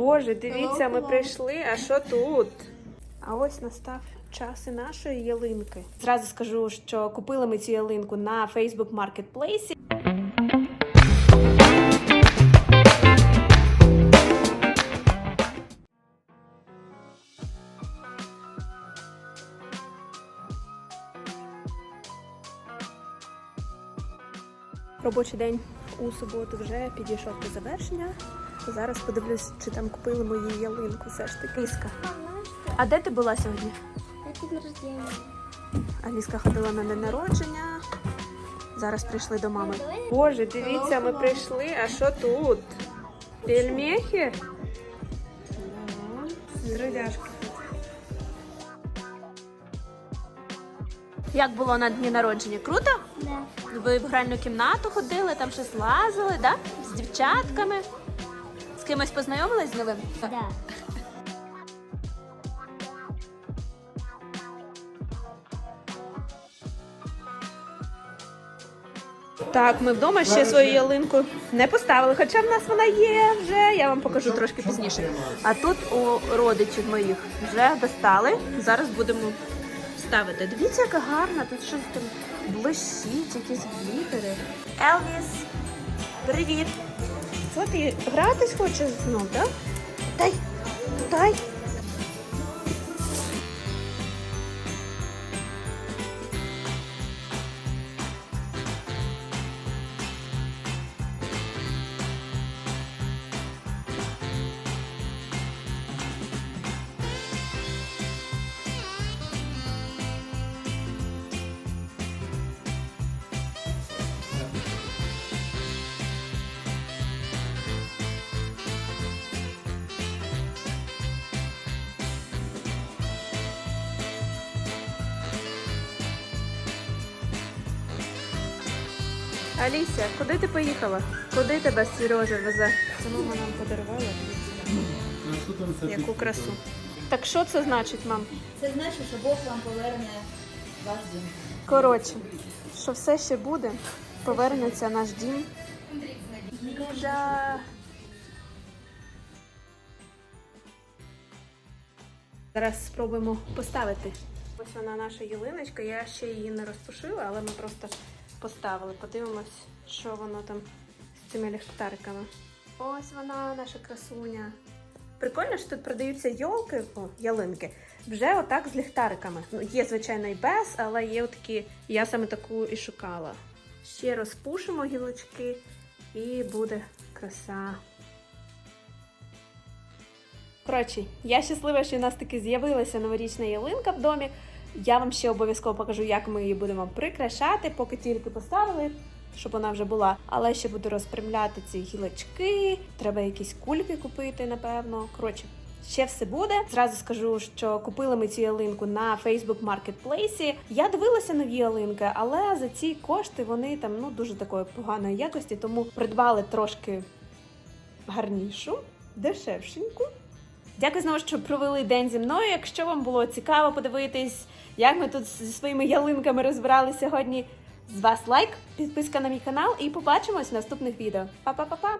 Боже, дивіться, ми прийшли, а що тут? А ось настав час і нашої ялинки. Зразу скажу, що купили ми цю ялинку на Facebook Marketplace. Робочий день у суботу вже підійшов до завершення. Зараз подивлюсь, чи там купили мою ялинку все ж таки. Ліска, а де ти була сьогодні? Это день рождения. Аліска ходила на день народження. Зараз прийшли до мами. Боже, дивіться, ми прийшли. А що тут? Пельмехи? Друзяшки. Як було на дні народження? Круто? Да. Ви в гральну кімнату ходили, там щось лазили, да? З дівчатками. З кимось познайомились з новим? Да. Так, ми вдома ще свою ялинку не поставили, хоча в нас вона є вже. Я вам покажу трошки пізніше. А тут у родичів моїх вже достали. Зараз будемо ставити. Дивіться, яка гарна, тут щось там блищить, якісь глітери. Елвіс, привіт! Що ти гратись хочеш знов, так? Дай, дай. Аліся, куди ти поїхала? Куди тебе Сережа везе? Це мама нам подарувала. Яку красу. Так що це значить, мам? Це значить, що Бог вам поверне ваш дім. Коротше, що все ще буде, повернеться наш дім. Їжа. Зараз спробуємо поставити. Ось вона наша ялиночка. Я ще її не розпушила, але ми просто поставили. Подивимось, що воно там з цими ліхтариками. Ось вона, наша красуня. Прикольно, що тут продаються йолки, о, ялинки, вже отак з ліхтариками. Ну, є, звичайно, і без, але є такі, я саме таку і шукала. Ще розпушимо гілочки і буде краса. Коротше, я щаслива, що у нас таки з'явилася новорічна ялинка в домі. Я вам ще обов'язково покажу, як ми її будемо прикрашати, поки тільки поставили, щоб вона вже була. Але ще буду розпрямляти ці гілочки. Треба якісь кульки купити, напевно. Коротше, ще все буде. Зразу скажу, що купили ми цю ялинку на Facebook Marketplace. Я дивилася нові ялинки, але за ці кошти вони там ну дуже такої поганої якості, тому придбали трошки гарнішу, дешевшеньку. Дякую знову, що провели день зі мною. Якщо вам було цікаво подивитись, як ми тут зі своїми ялинками розбирали сьогодні, з вас лайк, підписка на мій канал і побачимось в наступних відео. Па-па-па-па!